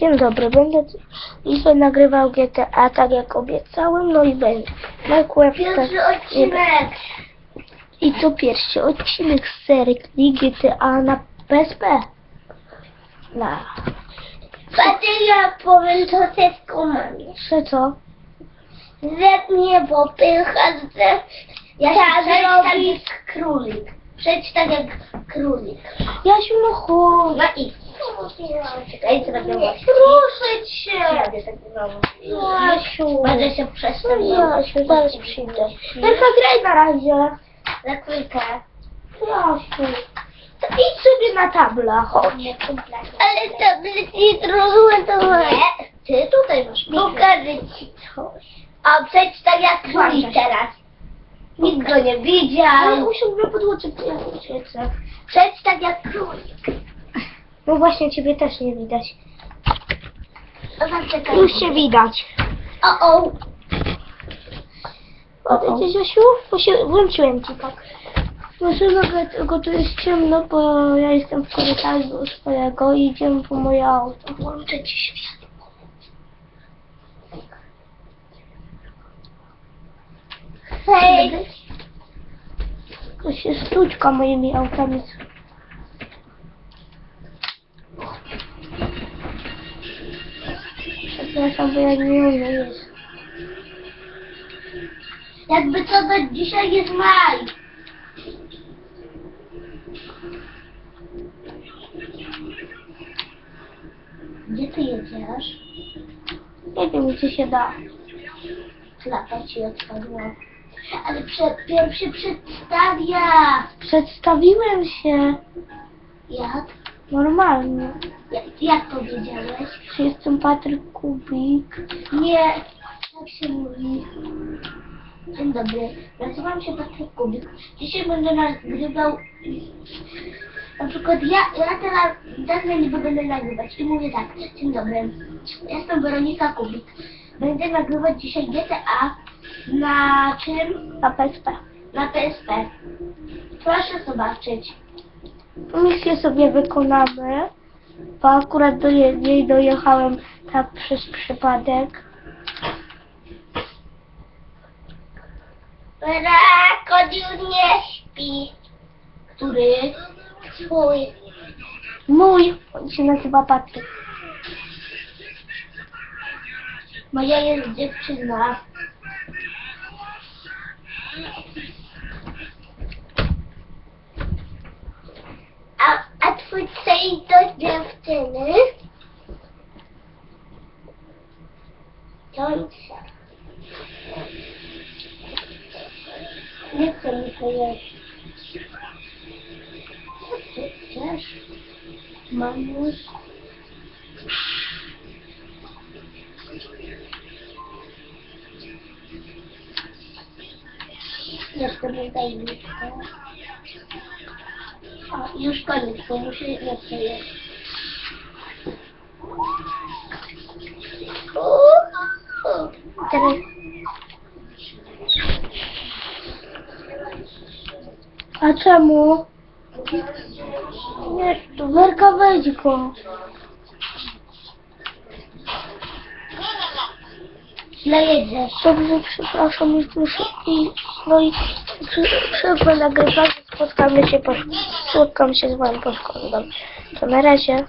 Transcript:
Dzień dobry, będę dzisiaj nagrywał GTA tak jak obiecałem, no i będzie. Minecraft Pierwszy odcinek. I to pierwszy odcinek z serii GTA na PSP. Na. Patrz, ja powiem to wszystko mamie. Że co? Ze mnie popycha, że ja Tak, się tak jak królik. Przejdź tak jak królik. Jasiu, no chodź. No i... Czekaj, co robię właśnie. Proszę cię. Tak znowu. Jasiu. Będę się przestawiał. Jasiu, zaraz przyjdę. Tylko graj na razie. Za chwilkę. Jasiu. To idź sobie na tabla, chodź. Ale tablet nie zrozumiałem. Nie, ty tutaj masz Pokażę ci coś. A przejdź tak jak królik Uważaj. teraz. Nikt go nie Ale widział. usiądź na podłodze, to ja uciecę. Przejdź tak jak królik. No właśnie, ciebie też nie widać. Zaczekaj. Już się widać. O, o. O, wiecie, Jasiu? Bo się włączyłem ci tak. Może mogę, tylko tu jest ciemno, bo ja jestem w korytarzu swojego i idziemy po moje auto. Włączę ci światło. Hej. To się sztuczka moimi autami. Przepraszam, bo ja nie umiem jeść. Jakby co to dzisiaj jest maj. Gdzie ty jedziesz? Nie wiem, gdzie się da. Klapa ci odpadła. Ale prze, pierw się przedstawia. Przedstawiłem się Jak? Normalnie. Jak, jak powiedziałeś? Jestem Patryk Kubik. Nie, tak się mówi. Dzień dobry, nazywam się Patryk Kubik. Dzisiaj będę nagrywał, na przykład ja, ja teraz tak na niego będę nagrywać i mówię tak, dzień dobry, jestem Weronika Kubik. Będę nagrywać dzisiaj GTA na czym? Na PSP. Na PSP. Proszę zobaczyć. Misję sobie wykonamy, bo akurat do niej dojechałem tak przez przypadek. Już nie śpi. Który? Twój. Mój, on się nazywa Patryk. Moja jest dziewczyna. Chcesz? Mamuś? Jeszcze nie daj O, już koniec, bo muszę jeszcze jeść. A czemu? Nie, to Werka wejdź go. Źle jedziesz. Dobrze, przepraszam, już muszę iść. No i przy- przerwę nagrywanie, spotkamy się po. Spotkam się z wami po szkole. Dobrze. To na razie.